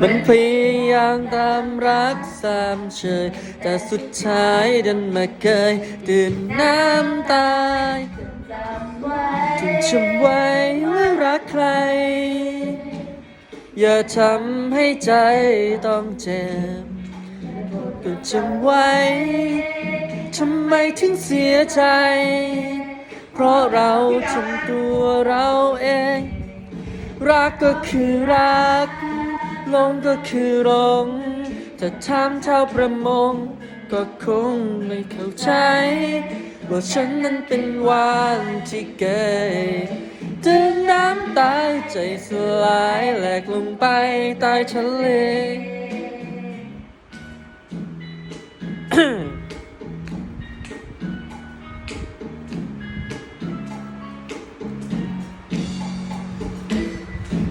มันพยายามตามรักสามเชย แต่สุดท้ายดันมาเคยตื่นน้ำตายจนจำไว้ว่ารักใคร อย่าทำให้ใจต้องเจ็บก็จำไว้ ทำไมถึงเสียใจ เพราะเราทำตัวเราเอง รักก็คือรัก ลงก็คือลงถ้าทำเท่าประมง ก็คงไม่เข้าใจ ว่าฉันนั้นเป็นวานที่เกยตื่นน้ำตายใจสลายแหลกลงไปใต้ทะเล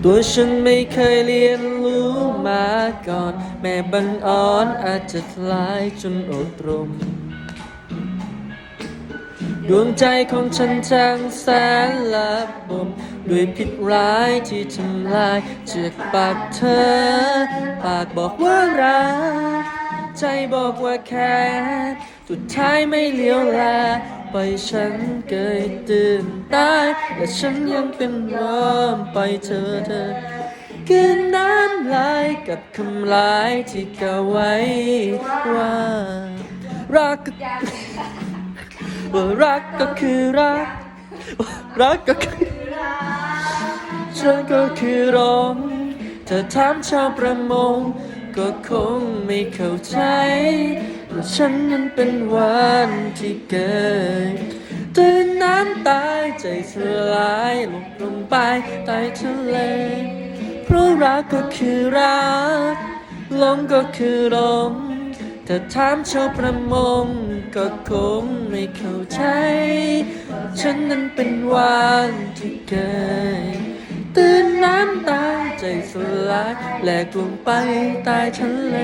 ตัวฉันไม่เคยเรียนรู้มาก่อน แม่บังอ่อนอาจจะคล้ายจนอดรม ดวงใจของฉันช่างแสนละบมด้วยพิษร้ายที่ทำลายจากปากเธอ ปากบอกว่ารัก ใจบอกว่าแค่สุดท้ายไม่เลี้ยวแล ไปฉันเกยตื่นตายและฉันยังเป็นวอมไปเธอเธอกินน้ำลายกับคำลายที่กล่าวไว้ว่ารักก็ว่ารักก็คือรักว่ารักก็คือฉันก็คือรมเธอถามชาวประมง ก็คงไม่เข้าใจว่าฉันนั้นเป็นวันที่เกิดตื่นน้ำตายใจสลายลงลงไปใต้ทะเล เพราะรักก็คือรักหลงก็คือหลงถ้าถามชาวประมงก็คงไม่เข้าใจ ฉันนั้นเป็นวานที่เกิดตื่นน้ำตา ใจสลายแหลกลงไปใต้ทะเล